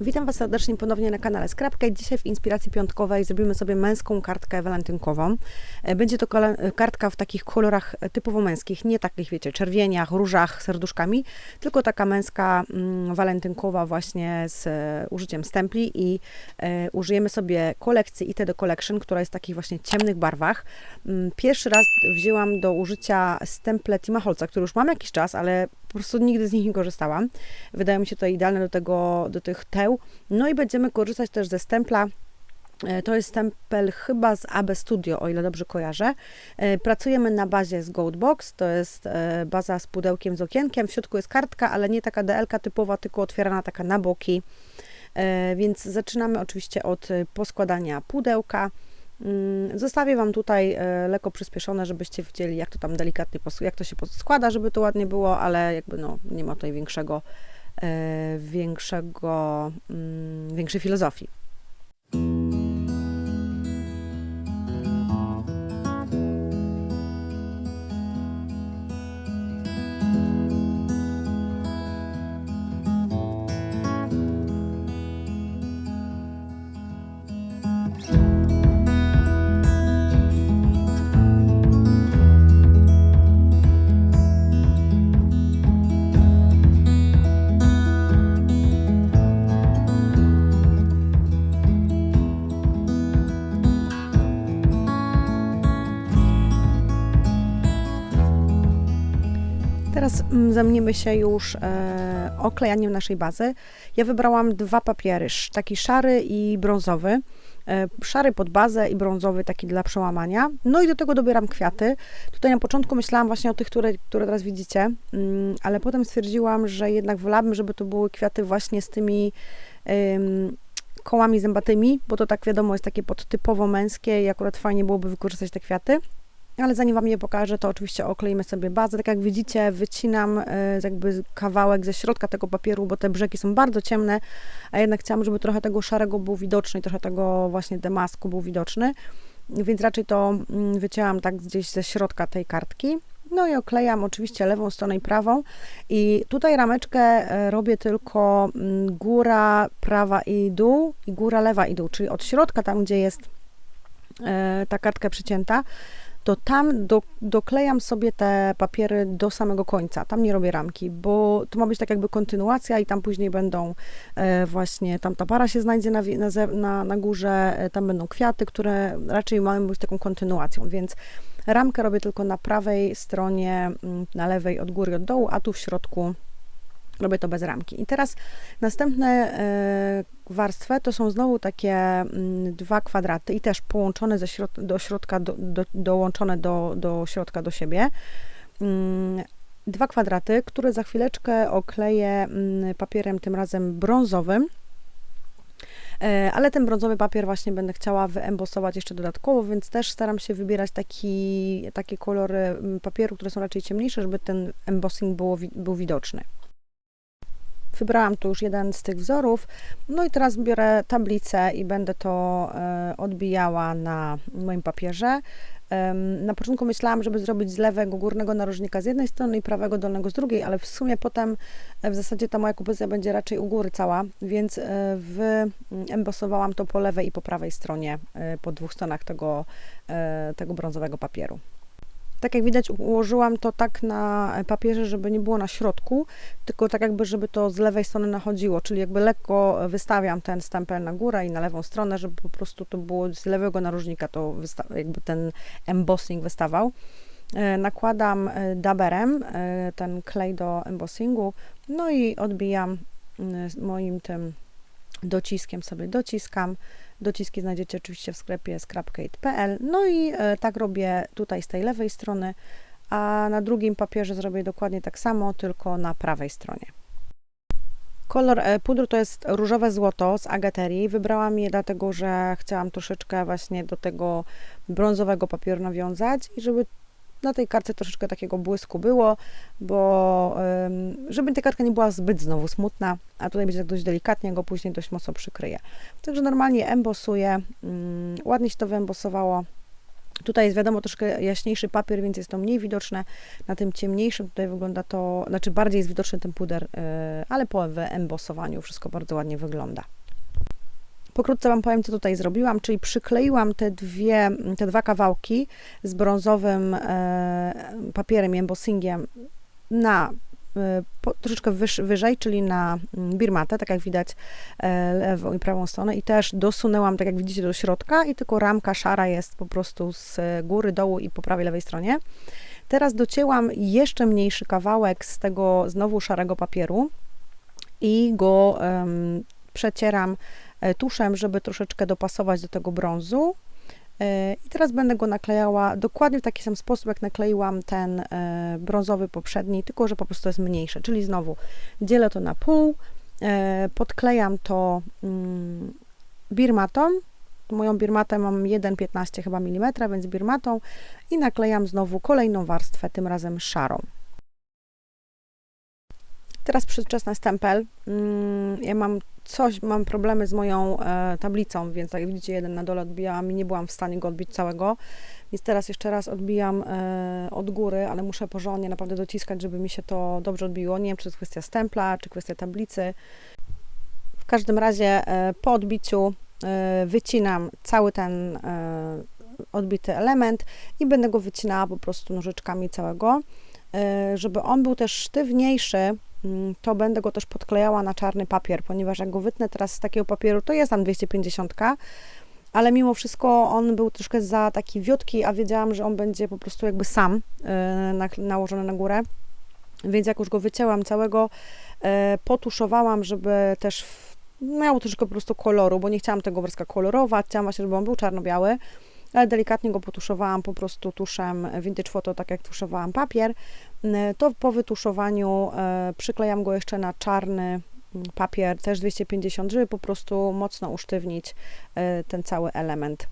Witam Was serdecznie ponownie na kanale Scrapcake. Dzisiaj w inspiracji piątkowej zrobimy sobie męską kartkę walentynkową. E, Będzie to kole- kartka w takich kolorach typowo męskich, nie takich wiecie, czerwieniach, różach, serduszkami, tylko taka męska mm, walentynkowa właśnie z e, użyciem stempli i e, użyjemy sobie kolekcji ITD Collection, która jest w takich właśnie ciemnych barwach. Mm, Pierwszy raz wzięłam do użycia stemple Tima Holca, który już mam jakiś czas, ale po prostu nigdy z nich nie korzystałam. Wydają mi się to idealne do, tego, do tych teł. No i będziemy korzystać też ze stempla. E, To jest stempel chyba z AB Studio, o ile dobrze kojarzę. E, Pracujemy na bazie z Goldbox, to jest e, baza z pudełkiem z okienkiem. W środku jest kartka, ale nie taka DL-ka typowa, tylko otwierana taka na boki. Więc zaczynamy oczywiście od poskładania pudełka. Mm, Zostawię Wam tutaj e, lekko przyspieszone, żebyście widzieli, jak to tam delikatnie, jak to się składa, żeby to ładnie było, ale jakby no, nie ma tutaj większego, e, większego, mm, większej filozofii. Teraz mm, zajmiemy się już e, oklejaniem naszej bazy. Ja wybrałam dwa papiery, taki szary i brązowy. E, szary pod bazę i brązowy taki dla przełamania. No i do tego dobieram kwiaty. Tutaj na początku myślałam właśnie o tych, które, które teraz widzicie, mm, ale potem stwierdziłam, że jednak wolałabym, żeby to były kwiaty właśnie z tymi ym, kołami zębatymi, bo to tak wiadomo jest takie podtypowo męskie i akurat fajnie byłoby wykorzystać te kwiaty. Ale zanim Wam je pokażę, to oczywiście okleimy sobie bazę. Tak jak widzicie, wycinam e, jakby kawałek ze środka tego papieru, bo te brzegi są bardzo ciemne, a jednak chciałam, żeby trochę tego szarego był widoczny i trochę tego właśnie demasku był widoczny. Więc raczej to mm, wycięłam tak gdzieś ze środka tej kartki. No i oklejam oczywiście lewą stronę i prawą. I tutaj rameczkę e, robię tylko mm, góra prawa i dół i góra lewa i dół, czyli od środka tam, gdzie jest e, ta kartka przycięta, to tam do, doklejam sobie te papiery do samego końca. Tam nie robię ramki, bo to ma być tak jakby kontynuacja i tam później będą e, właśnie, tam ta para się znajdzie na, na, na górze, e, tam będą kwiaty, które raczej mają być taką kontynuacją, więc ramkę robię tylko na prawej stronie, mm, na lewej od góry, od dołu, a tu w środku robię to bez ramki. I teraz następne e, warstwę to są znowu takie mm, dwa kwadraty i też połączone ze środ do środka, do, do, dołączone do, do środka do siebie. Mm, Dwa kwadraty, które za chwileczkę okleję mm, papierem tym razem brązowym. E, Ale ten brązowy papier właśnie będę chciała wyembosować jeszcze dodatkowo, więc też staram się wybierać taki, takie kolory papieru, które są raczej ciemniejsze, żeby ten embossing było, był widoczny. Wybrałam tu już jeden z tych wzorów. No i teraz biorę tablicę i będę to e, odbijała na moim papierze. Na początku myślałam, żeby zrobić z lewego górnego narożnika z jednej strony i prawego dolnego z drugiej, ale w sumie potem e, w zasadzie ta moja kompozycja będzie raczej u góry cała, więc e, wyembosowałam to po lewej i po prawej stronie, po dwóch stronach tego, tego brązowego papieru. Tak jak widać, ułożyłam to tak na papierze, żeby nie było na środku, tylko tak jakby, żeby to z lewej strony nachodziło, czyli jakby lekko wystawiam ten stempel na górę i na lewą stronę, żeby po prostu to było z lewego narożnika, to jakby ten embossing wystawał. E, Nakładam e, daberem e, ten klej do embossingu, no i odbijam moim tym dociskiem sobie dociskam. Dociski znajdziecie oczywiście w sklepie scrapcade.pl. No i e, tak robię tutaj z tej lewej strony, a na drugim papierze zrobię dokładnie tak samo, tylko na prawej stronie. Kolor e, pudru to jest różowe złoto z agaterii. Wybrałam je dlatego, że chciałam troszeczkę właśnie do tego brązowego papieru nawiązać i żeby na tej kartce troszeczkę takiego błysku było, bo żeby ta kartka nie była zbyt znowu smutna, a tutaj będzie tak dość delikatnie, go później dość mocno przykryję. Także normalnie embosuję, ym, ładnie się to wyembosowało. Tutaj jest wiadomo troszkę jaśniejszy papier, więc jest to mniej widoczne. Na tym ciemniejszym tutaj wygląda to, znaczy bardziej jest widoczny ten puder, yy, ale po wyembosowaniu wszystko bardzo ładnie wygląda. Pokrótce Wam powiem, co tutaj zrobiłam, czyli przykleiłam te, dwie, te dwa kawałki z brązowym e, papierem, embossingiem na e, po, troszeczkę wyż, wyżej, czyli na mm, birmatę, tak jak widać e, lewą i prawą stronę i też dosunęłam, tak jak widzicie, do środka i tylko ramka szara jest po prostu z góry, dołu i po prawej, lewej stronie. Teraz docięłam jeszcze mniejszy kawałek z tego znowu szarego papieru i go um, przecieram E, tuszem, żeby troszeczkę dopasować do tego brązu. E, I teraz będę go naklejała dokładnie w taki sam sposób, jak nakleiłam ten e, brązowy poprzedni, tylko że po prostu jest mniejsze. Czyli znowu dzielę to na pół, podklejam to mm, birmatą. Moją birmatę mam 1,15 chyba mm, więc birmatą i naklejam znowu kolejną warstwę, tym razem szarą. Teraz przedczesny stempel. Mm, ja mam coś, mam problemy z moją e, tablicą, więc tak jak widzicie, jeden na dole odbijałam i nie byłam w stanie go odbić całego. Więc teraz jeszcze raz odbijam e, od góry, ale muszę porządnie naprawdę dociskać, żeby mi się to dobrze odbiło. Nie wiem, czy to jest kwestia stempla, czy kwestia tablicy. W każdym razie e, po odbiciu e, wycinam cały ten e, odbity element i będę go wycinała po prostu nożyczkami całego, e, żeby on był też sztywniejszy, to będę go też podklejała na czarny papier, ponieważ jak go wytnę teraz z takiego papieru, to jest tam 250, ale mimo wszystko on był troszkę za taki wiotki, a wiedziałam, że on będzie po prostu jakby sam yy, nałożony na górę. Więc jak już go wycięłam całego, yy, potuszowałam, żeby też miał troszkę po prostu koloru, bo nie chciałam tego obrazka kolorować, chciałam właśnie, żeby on był czarno-biały ale delikatnie go potuszowałam po prostu tuszem Vintage Photo, tak jak tuszowałam papier. Mm, to po wytuszowaniu e, przyklejam go jeszcze na czarny mm, papier, też 250, żeby po prostu mocno usztywnić e, ten cały element.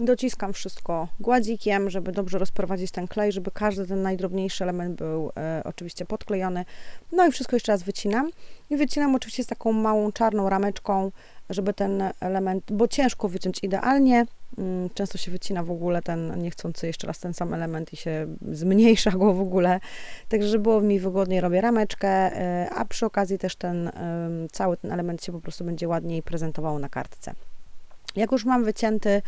Dociskam wszystko gładzikiem, żeby dobrze rozprowadzić ten klej, żeby każdy ten najdrobniejszy element był e, oczywiście podklejony. No i wszystko jeszcze raz wycinam. I wycinam oczywiście z taką małą czarną rameczką, żeby ten element, bo ciężko wyciąć idealnie, mm, często się wycina w ogóle ten niechcący jeszcze raz ten sam element i się zmniejsza go w ogóle, także żeby było mi wygodniej robię rameczkę, e, a przy okazji też ten cały ten element się po prostu będzie ładniej prezentował na kartce. Jak już mam wycięty,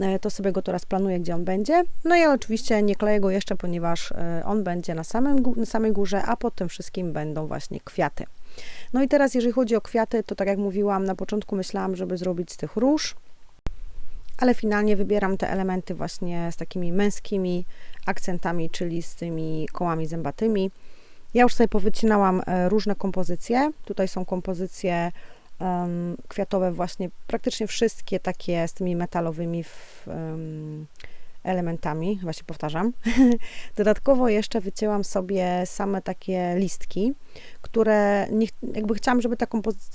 e, to sobie go teraz planuję, gdzie on będzie. No i oczywiście nie kleję go jeszcze, ponieważ e, on będzie na, samym, na samej górze, a pod tym wszystkim będą właśnie kwiaty. No i teraz, jeżeli chodzi o kwiaty, to tak jak mówiłam, na początku myślałam, żeby zrobić z tych róż, ale finalnie wybieram te elementy właśnie z takimi męskimi akcentami, czyli z tymi kołami zębatymi. Ja już sobie powycinałam e, różne kompozycje. Tutaj są kompozycje um, kwiatowe, właśnie praktycznie wszystkie takie z tymi metalowymi w, um, elementami, właśnie powtarzam. Dodatkowo jeszcze wycięłam sobie same takie listki, które nie, jakby chciałam, żeby ta,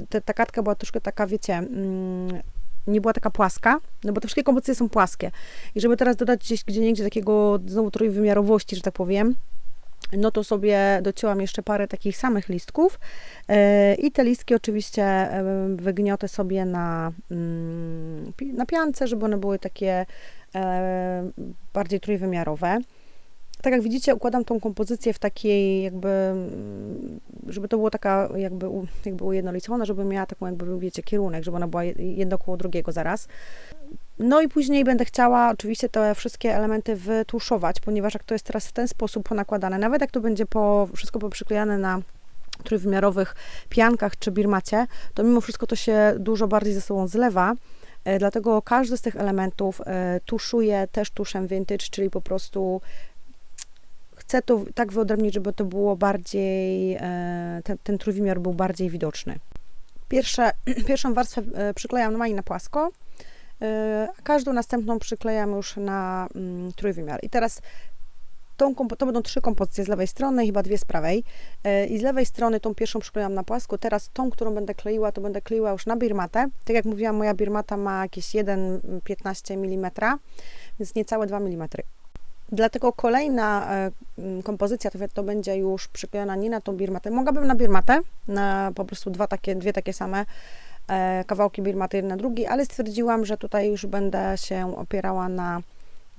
ta, ta kartka była troszkę taka, wiecie, mm, nie była taka płaska, no bo te wszystkie kompozycje są płaskie. I żeby teraz dodać gdzieś gdzie takiego znowu trójwymiarowości, że tak powiem, no to sobie docięłam jeszcze parę takich samych listków e, i te listki oczywiście e, wygniotę sobie na, mm, na piance, żeby one były takie e, bardziej trójwymiarowe. Tak jak widzicie, układam tą kompozycję w takiej jakby, mm, żeby to było taka jakby, jakby ujednolicona, żeby miała taką jakby, wiecie, kierunek, żeby ona była jedno koło drugiego zaraz. No i później będę chciała oczywiście te wszystkie elementy wytuszować, ponieważ jak to jest teraz w ten sposób ponakładane, nawet jak to będzie po, wszystko poprzyklejane na trójwymiarowych piankach czy birmacie, to mimo wszystko to się dużo bardziej ze sobą zlewa. E, dlatego każdy z tych elementów e, tuszuję też tuszem vintage, czyli po prostu chcę to tak wyodrębnić, żeby to było bardziej, e, ten, ten trójwymiar był bardziej widoczny. Pierwsze, pierwszą warstwę przyklejam normalnie na płasko, a każdą następną przyklejam już na mm, trójwymiar. I teraz Tą, to będą trzy kompozycje z lewej strony, chyba dwie z prawej. E, I z lewej strony tą pierwszą przyklejam na płasko. Teraz tą, którą będę kleiła, to będę kleiła już na birmatę. Tak jak mówiłam, moja birmata ma jakieś 1,15 mm, więc niecałe 2 mm. Dlatego kolejna e, kompozycja to, to, będzie już przyklejona nie na tą birmatę. Mogłabym na birmatę, na po prostu dwa takie, dwie takie same e, kawałki birmaty, na drugi, ale stwierdziłam, że tutaj już będę się opierała na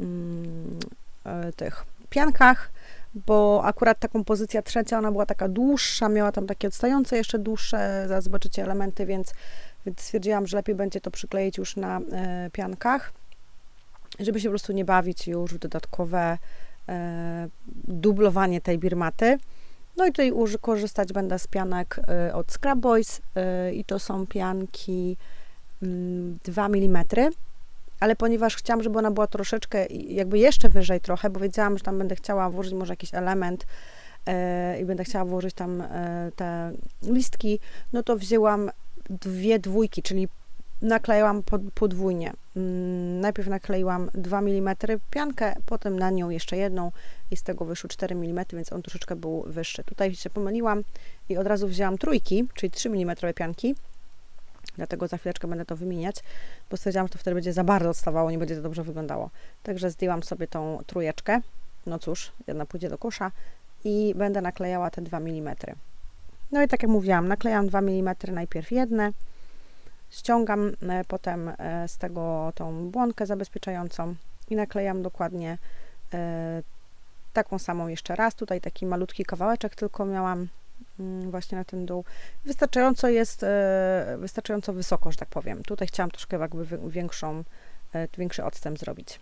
mm, e, tych piankach, bo akurat ta kompozycja trzecia, ona była taka dłuższa, miała tam takie odstające jeszcze dłuższe, zaraz zobaczycie elementy, więc, więc stwierdziłam, że lepiej będzie to przykleić już na e, piankach, żeby się po prostu nie bawić już w dodatkowe e, dublowanie tej birmaty. No i tutaj korzystać będę z pianek y, od Scrap Boys y, i to są pianki 2 mm, mm, ale ponieważ chciałam, żeby ona była troszeczkę jakby jeszcze wyżej trochę, bo wiedziałam, że tam będę chciała włożyć może jakiś element y, i będę chciała włożyć tam te listki, no to wzięłam dwie dwójki, czyli naklejałam podwójnie. Mm, najpierw nakleiłam 2 mm piankę, potem na nią jeszcze jedną i z tego wyszło 4 mm, więc on troszeczkę był wyższy. Tutaj się pomyliłam i od razu wzięłam trójki, czyli 3 mm pianki, dlatego za chwileczkę będę to wymieniać, bo stwierdziłam, że to wtedy będzie za bardzo odstawało, nie będzie to dobrze wyglądało. Także zdjęłam sobie tą trójeczkę, no cóż, jedna pójdzie do kosza i będę naklejała te 2 mm. No i tak jak mówiłam, naklejam 2 mm najpierw jedne, ściągam e, potem e, z tego tą błonkę zabezpieczającą i naklejam dokładnie e, taką samą jeszcze raz. Tutaj taki malutki kawałeczek tylko miałam mm, właśnie na ten dół. Wystarczająco jest, wystarczająco wysoko, że tak powiem. Tutaj chciałam troszkę jakby większą, większy odstęp zrobić.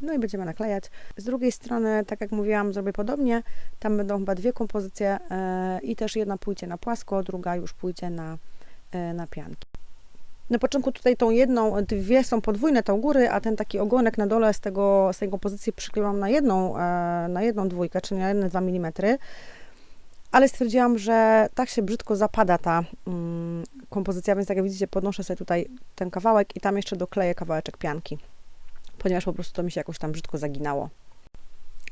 No i będziemy naklejać. Z drugiej strony, tak jak mówiłam, zrobię podobnie. Tam będą chyba dwie kompozycje i też jedna pójdzie na płasko, druga już pójdzie na na pianki. Na początku tutaj tą jedną, dwie są podwójne tą góry, a ten taki ogonek na dole z, tego, z tej kompozycji przykleiłam na jedną, e, na jedną dwójkę, czyli na jedne 2 mm. Ale stwierdziłam, że tak się brzydko zapada ta mm, kompozycja, więc jak widzicie, podnoszę sobie tutaj ten kawałek i tam jeszcze dokleję kawałeczek pianki, ponieważ po prostu to mi się jakoś tam brzydko zaginało.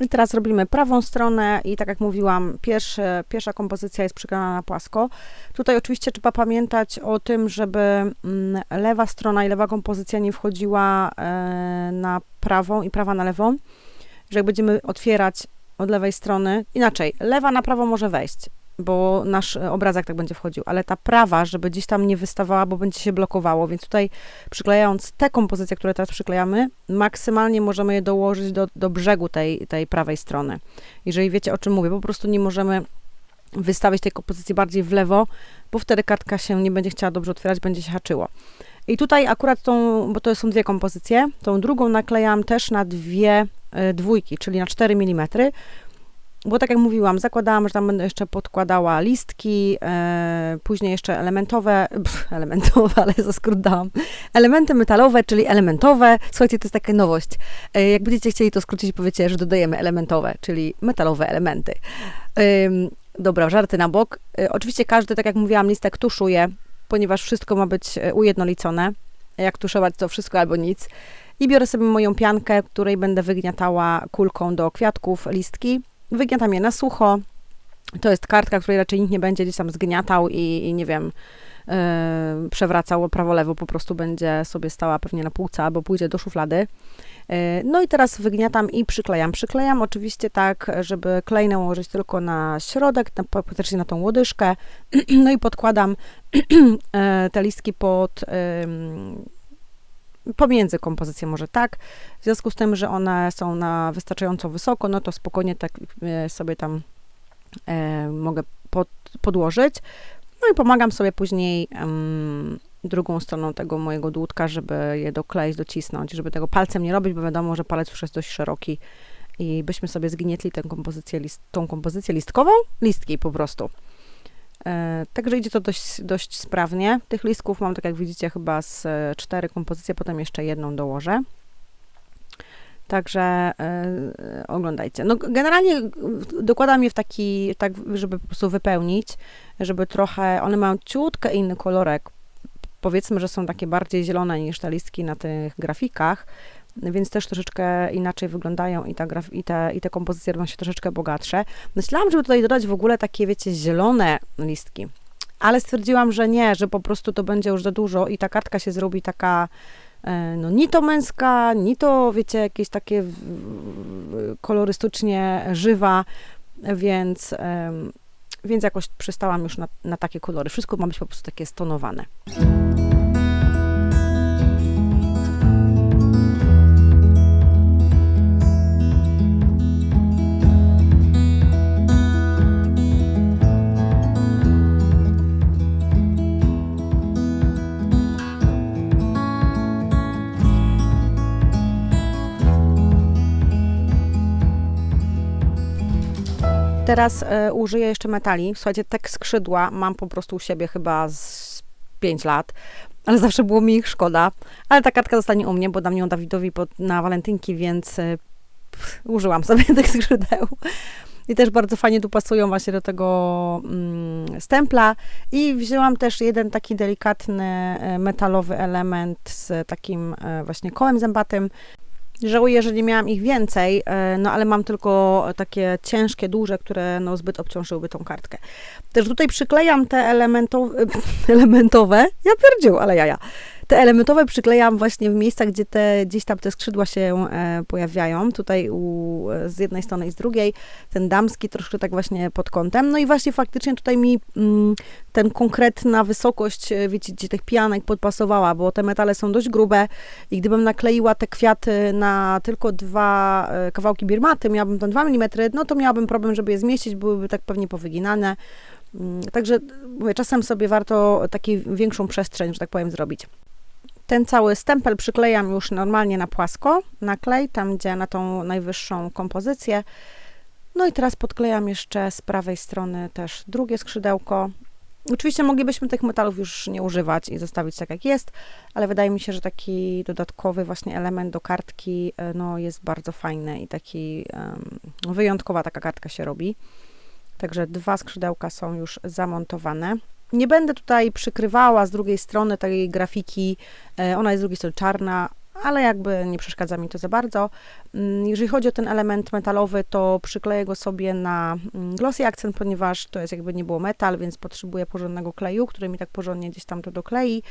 I teraz robimy prawą stronę i tak jak mówiłam, pierwszy, pierwsza kompozycja jest przyklejona na płasko. Tutaj oczywiście trzeba pamiętać o tym, żeby mm, lewa strona i lewa kompozycja nie wchodziła e, na prawą i prawa na lewą, że jak będziemy otwierać od lewej strony, inaczej, lewa na prawo może wejść, bo nasz e, obrazek tak będzie wchodził, ale ta prawa, żeby gdzieś tam nie wystawała, bo będzie się blokowało, więc tutaj przyklejając te kompozycje, które teraz przyklejamy, maksymalnie możemy je dołożyć do, do brzegu tej, tej prawej strony. Jeżeli wiecie, o czym mówię, po prostu nie możemy wystawić tej kompozycji bardziej w lewo, bo wtedy kartka się nie będzie chciała dobrze otwierać, będzie się haczyło. I tutaj akurat tą, bo to są dwie kompozycje, tą drugą naklejam też na dwie y, dwójki, czyli na 4 mm, bo tak jak mówiłam, zakładałam, że tam będę jeszcze podkładała listki, e, później jeszcze elementowe, pff, elementowe, ale za skrót dałam, elementy metalowe, czyli elementowe. Słuchajcie, to jest taka nowość. E, jak będziecie chcieli to skrócić, powiecie, że dodajemy elementowe, czyli metalowe elementy. E, dobra, żarty na bok. E, oczywiście każdy, tak jak mówiłam, listek tuszuje, ponieważ wszystko ma być e, ujednolicone. Jak tuszować, to wszystko albo nic. I biorę sobie moją piankę, której będę wygniatała kulką do kwiatków, listki Wygniatam je na sucho. To jest kartka, której raczej nikt nie będzie gdzieś tam zgniatał i, i nie wiem, yy, przewracał prawo-lewo, po prostu będzie sobie stała pewnie na półce albo pójdzie do szuflady. Yy, no i teraz wygniatam i przyklejam. Przyklejam oczywiście tak, żeby klej nałożyć tylko na środek, na, praktycznie na tą łodyżkę. No i podkładam yy, te listki pod pomiędzy kompozycję może tak. W związku z tym, że one są na wystarczająco wysoko, no to spokojnie tak e, sobie tam e, mogę pod, podłożyć. No i pomagam sobie później um, drugą stroną tego mojego dłutka, żeby je dokleić, docisnąć, żeby tego palcem nie robić, bo wiadomo, że palec już jest dość szeroki i byśmy sobie zgnietli tę kompozycję, list, tą kompozycję listkową, listki po prostu. E, także idzie to dość, dość sprawnie. Tych listków mam, tak jak widzicie, chyba z e, cztery kompozycje, potem jeszcze jedną dołożę. Także e, oglądajcie. No, generalnie dokładam je w taki, tak, żeby po prostu wypełnić, żeby trochę, one mają ciutkę inny kolorek. Powiedzmy, że są takie bardziej zielone niż te listki na tych grafikach, więc też troszeczkę inaczej wyglądają i, ta graf, i, te, i te kompozycje robią się troszeczkę bogatsze. Myślałam, żeby tutaj dodać w ogóle takie, wiecie, zielone listki, ale stwierdziłam, że nie, że po prostu to będzie już za dużo i ta kartka się zrobi taka e, no ni to męska, ni to, wiecie, jakieś takie kolorystycznie żywa, więc, więc jakoś przystałam już na, na takie kolory. Wszystko ma być po prostu takie stonowane. Teraz e, użyję jeszcze metali. Słuchajcie, te skrzydła mam po prostu u siebie chyba z 5 lat, ale zawsze było mi ich szkoda. Ale ta kartka zostanie u mnie, bo dam ją Dawidowi pod, na walentynki, więc e, pff, użyłam sobie tych skrzydeł. I też bardzo fajnie tu pasują właśnie do tego mm, stempla. I wzięłam też jeden taki delikatny e, metalowy element z takim e, właśnie kołem zębatym. Żałuję, że nie miałam ich więcej, e, no ale mam tylko takie ciężkie, duże, które no zbyt obciążyłyby tą kartkę. Też tutaj przyklejam te elementowe, elementowe, ja pierdził, ale jaja. Te elementowe przyklejam właśnie w miejscach, gdzie te, gdzieś tam te skrzydła się e, pojawiają. Tutaj u, z jednej strony i z drugiej. Ten damski troszkę tak właśnie pod kątem. No i właśnie faktycznie tutaj mi mm, ten konkretna wysokość, e, wiecie, gdzie tych pianek podpasowała, bo te metale są dość grube i gdybym nakleiła te kwiaty na tylko dwa e, kawałki birmaty, miałabym tam 2 mm, no to miałabym problem, żeby je zmieścić, byłyby tak pewnie powyginane. Mm, Także mówię, czasem sobie warto taką większą przestrzeń, że tak powiem, zrobić. Ten cały stempel przyklejam już normalnie na płasko, na klej, tam gdzie na tą najwyższą kompozycję. No i teraz podklejam jeszcze z prawej strony też drugie skrzydełko. Oczywiście moglibyśmy tych metalów już nie używać i zostawić tak jak jest, ale wydaje mi się, że taki dodatkowy właśnie element do kartki e, no, jest bardzo fajny i taki um, wyjątkowa taka kartka się robi. Także dwa skrzydełka są już zamontowane. Nie będę tutaj przykrywała z drugiej strony tej grafiki, e, ona jest z drugiej strony czarna, ale jakby nie przeszkadza mi to za bardzo. Mm, jeżeli chodzi o ten element metalowy, to przykleję go sobie na mm, glossy akcent, ponieważ to jest jakby nie było metal, więc potrzebuję porządnego kleju, który mi tak porządnie gdzieś tam to doklei.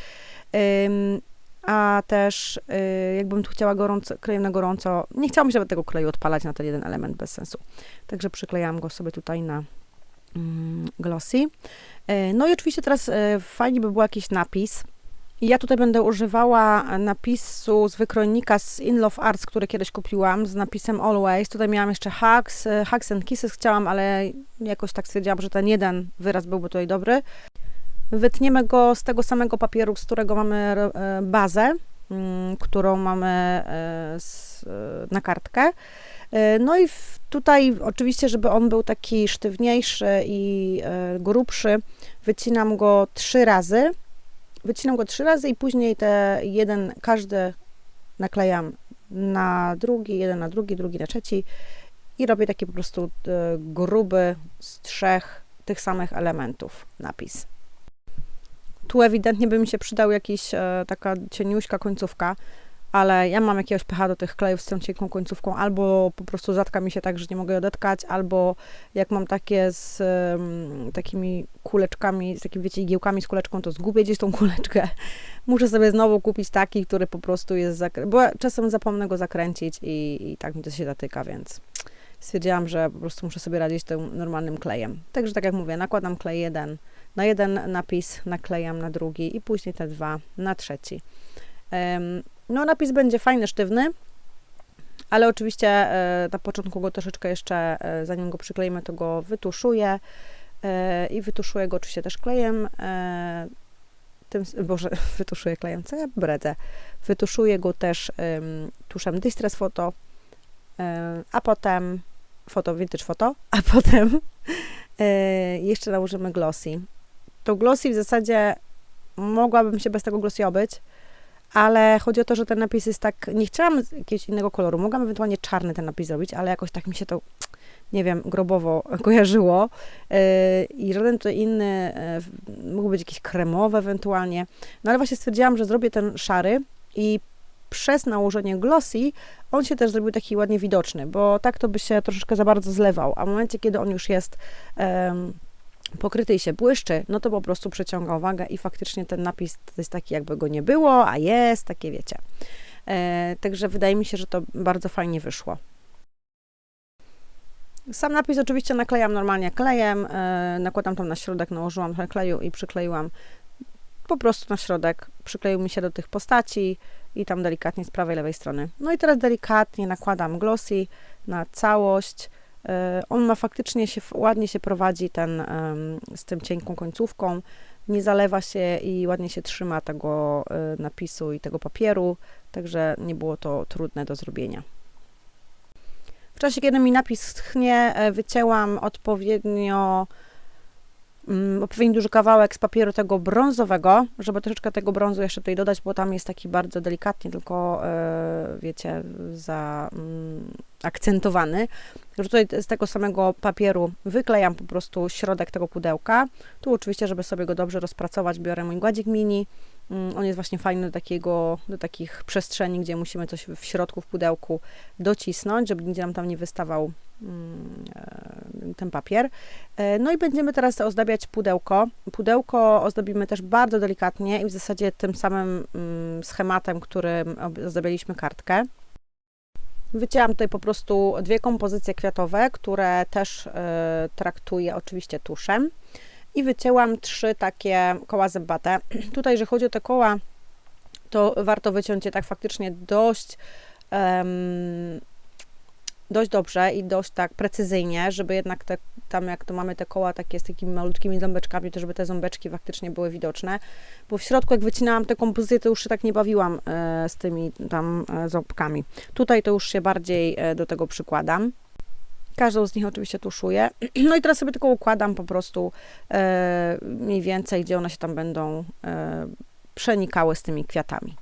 A też y, jakbym tu chciała gorąco, klejem na gorąco, nie chciałam się tego kleju odpalać na ten jeden element bez sensu. Także przyklejam go sobie tutaj na glossy. E, no i oczywiście teraz e, fajnie by był jakiś napis. Ja tutaj będę używała napisu z wykrojnika z In Love Arts, który kiedyś kupiłam, z napisem Always. Tutaj miałam jeszcze Hugs, e, Hugs and Kisses chciałam, ale jakoś tak stwierdziłam, że ten jeden wyraz byłby tutaj dobry. Wytniemy go z tego samego papieru, z którego mamy bazę, mm, którą mamy na kartkę. No i tutaj oczywiście, żeby on był taki sztywniejszy i grubszy, wycinam go trzy razy. Wycinam go trzy razy i później te jeden, każdy naklejam na drugi, jeden na drugi, drugi na trzeci i robię taki po prostu gruby z trzech tych samych elementów napis. Tu ewidentnie by mi się przydał jakiś taka cieniuśka końcówka, ale ja mam jakiegoś pecha do tych klejów z tą cienką końcówką, albo po prostu zatka mi się tak, że nie mogę odetkać, albo jak mam takie z um, takimi kuleczkami, z takimi, wiecie, igiełkami z kuleczką, to zgubię gdzieś tą kuleczkę. Muszę sobie znowu kupić taki, który po prostu jest, zakrę- bo czasem zapomnę go zakręcić i, i tak mi to się zatyka, więc stwierdziłam, że po prostu muszę sobie radzić tym normalnym klejem. Także tak jak mówię, nakładam klej jeden na jeden napis, naklejam na drugi i później te dwa na trzeci. No, napis będzie fajny, sztywny, ale oczywiście e, na początku go troszeczkę jeszcze, e, zanim go przykleimy, to go wytuszuję e, i wytuszuję go oczywiście też klejem. Tym, boże, wytuszuję klejem, co ja bredzę. Wytuszuję go też tuszem Distress Photo, a potem foto, vintage foto, a potem jeszcze nałożymy glossy. To glossy w zasadzie mogłabym się bez tego glossy obyć, ale chodzi o to, że ten napis jest tak, nie chciałam jakiegoś innego koloru, mogłam ewentualnie czarny ten napis zrobić, ale jakoś tak mi się to, nie wiem, grobowo kojarzyło. Yy, i żaden to inny, yy, mógł być jakiś kremowy ewentualnie, no ale właśnie stwierdziłam, że zrobię ten szary i przez nałożenie glossy on się też zrobił taki ładnie widoczny, bo tak to by się troszeczkę za bardzo zlewał, a w momencie, kiedy on już jest yy, pokryty i się błyszczy, no to po prostu przyciąga uwagę i faktycznie ten napis jest taki, jakby go nie było, a jest, takie wiecie. E, także wydaje mi się, że to bardzo fajnie wyszło. Sam napis oczywiście naklejam normalnie klejem, e, nakładam tam na środek, nałożyłam trochę kleju i przykleiłam po prostu na środek. Przykleił mi się do tych postaci i tam delikatnie z prawej, lewej strony. No i teraz delikatnie nakładam glossy na całość. E, on ma faktycznie się, ładnie się prowadzi ten, z tym cienką końcówką, nie zalewa się i ładnie się trzyma tego e, napisu i tego papieru, także nie było to trudne do zrobienia. W czasie, kiedy mi napis schnie, e, wycięłam odpowiednio odpowiednio duży kawałek z papieru tego brązowego, żeby troszeczkę tego brązu jeszcze tutaj dodać, bo tam jest taki bardzo delikatnie, tylko e, wiecie, za mm. Że tutaj z tego samego papieru wyklejam po prostu środek tego pudełka. Tu oczywiście, żeby sobie go dobrze rozpracować, biorę mój gładzik mini. Mm, On jest właśnie fajny do, takiego, do takich przestrzeni, gdzie musimy coś w środku, w pudełku docisnąć, żeby nigdzie nam tam nie wystawał mm, ten papier. E, No i będziemy teraz ozdabiać pudełko. Pudełko ozdobimy też bardzo delikatnie i w zasadzie tym samym mm, schematem, którym ozdabialiśmy kartkę. Wycięłam tutaj po prostu dwie kompozycje kwiatowe, które też e, traktuję oczywiście tuszem. I wycięłam trzy takie koła zębate. Tutaj, jeżeli chodzi o te koła, to warto wyciąć je tak faktycznie dość, em, dość dobrze i dość tak precyzyjnie, żeby jednak te, tam jak to mamy te koła takie z takimi malutkimi ząbeczkami, to żeby te ząbeczki faktycznie były widoczne. Bo w środku jak wycinałam te kompozycje, to już się tak nie bawiłam e, z tymi tam e, ząbkami. Tutaj to już się bardziej e, do tego przykładam. Każdą z nich oczywiście tuszuję. No i teraz sobie tylko układam po prostu e, mniej więcej, gdzie one się tam będą e, przenikały z tymi kwiatami.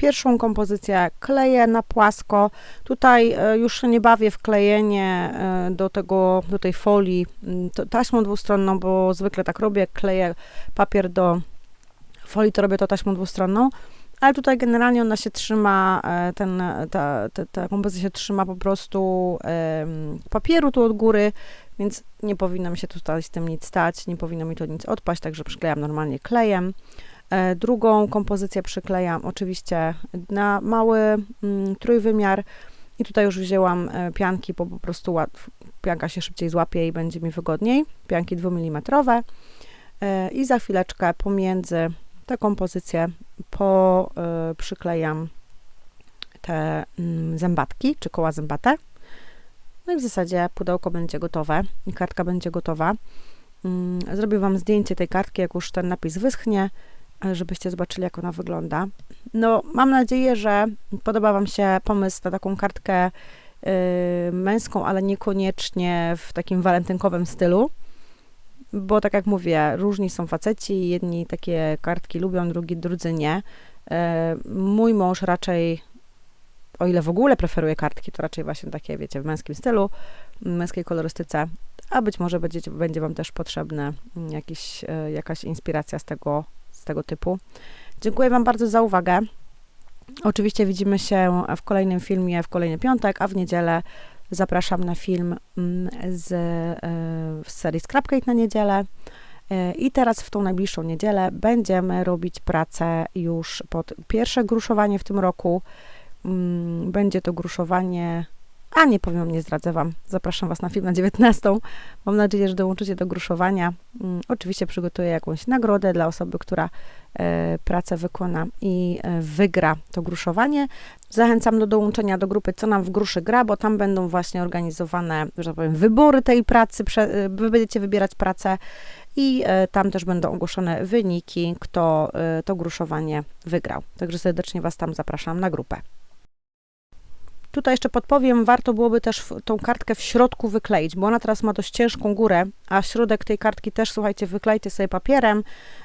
Pierwszą kompozycję kleję na płasko. Tutaj e, już się nie bawię w klejenie e, do, tego, do tej folii m, to taśmą dwustronną, bo zwykle tak robię, kleję papier do folii, to robię to taśmą dwustronną. Ale tutaj generalnie ona się trzyma, e, ten, ta, ta, ta kompozycja się trzyma po prostu papieru tu od góry, więc nie powinno mi się tutaj z tym nic stać, nie powinno mi to nic odpaść, także przyklejam normalnie klejem. E, Drugą kompozycję przyklejam oczywiście na mały mm, trójwymiar i tutaj już wzięłam e, pianki, bo po prostu łat, pianka się szybciej złapie i będzie mi wygodniej. Pianki 2 mm. I za chwileczkę pomiędzy tę kompozycję po, przyklejam te mm, zębatki, czy koła zębate. No i w zasadzie pudełko będzie gotowe i kartka będzie gotowa. Mm, Zrobię Wam zdjęcie tej kartki, jak już ten napis wyschnie, e, żebyście zobaczyli, jak ona wygląda. No, mam nadzieję, że podoba Wam się pomysł na taką kartkę y, męską, ale niekoniecznie w takim walentynkowym stylu bo tak jak mówię, różni są faceci, jedni takie kartki lubią, drugi, drudzy nie. E, Mój mąż raczej, o ile w ogóle preferuje kartki, to raczej właśnie takie, wiecie, w męskim stylu, męskiej kolorystyce, a być może będzie, będzie Wam też potrzebna jakiś, e, jakaś inspiracja z tego, z tego typu. Dziękuję Wam bardzo za uwagę. Oczywiście widzimy się w kolejnym filmie w kolejny piątek, a w niedzielę zapraszam na film mm, z, e, z serii Scrapcake na niedzielę. E, I teraz w tą najbliższą niedzielę będziemy robić pracę już pod pierwsze gruszowanie w tym roku. Mm, Będzie to gruszowanie, a nie powiem, nie zdradzę Wam. Zapraszam Was na film na 19. Mam nadzieję, że dołączycie do gruszowania. Mm, Oczywiście przygotuję jakąś nagrodę dla osoby, która e, pracę wykona i e, wygra to gruszowanie. Zachęcam do dołączenia do grupy Co nam w gruszy gra, bo tam będą właśnie organizowane, że tak powiem, wybory tej pracy. E, Wy będziecie wybierać pracę i tam też będą ogłoszone wyniki, kto to gruszowanie wygrał. Także serdecznie Was tam zapraszam na grupę. Tutaj jeszcze podpowiem, warto byłoby też tą kartkę w środku wykleić, bo ona teraz ma dość ciężką górę, a środek tej kartki też, słuchajcie, wyklejcie sobie papierem,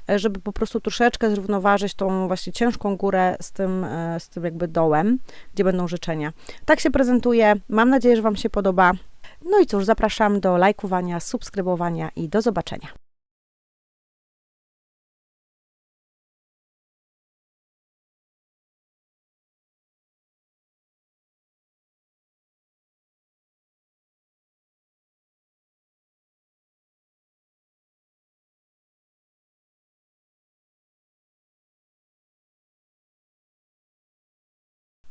e, żeby po prostu troszeczkę zrównoważyć tą właśnie ciężką górę z tym, e, z tym jakby dołem, gdzie będą życzenia. Tak się prezentuje. Mam nadzieję, że Wam się podoba. No i cóż, zapraszam do lajkowania, subskrybowania i do zobaczenia.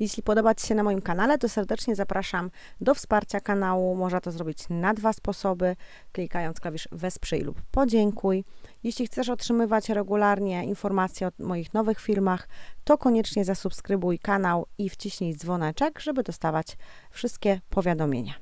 Jeśli podoba Ci się na moim kanale, to serdecznie zapraszam do wsparcia kanału. Można to zrobić na dwa sposoby, klikając klawisz wesprzyj lub podziękuj. Jeśli chcesz otrzymywać regularnie informacje o moich nowych filmach, to koniecznie zasubskrybuj kanał i wciśnij dzwoneczek, żeby dostawać wszystkie powiadomienia.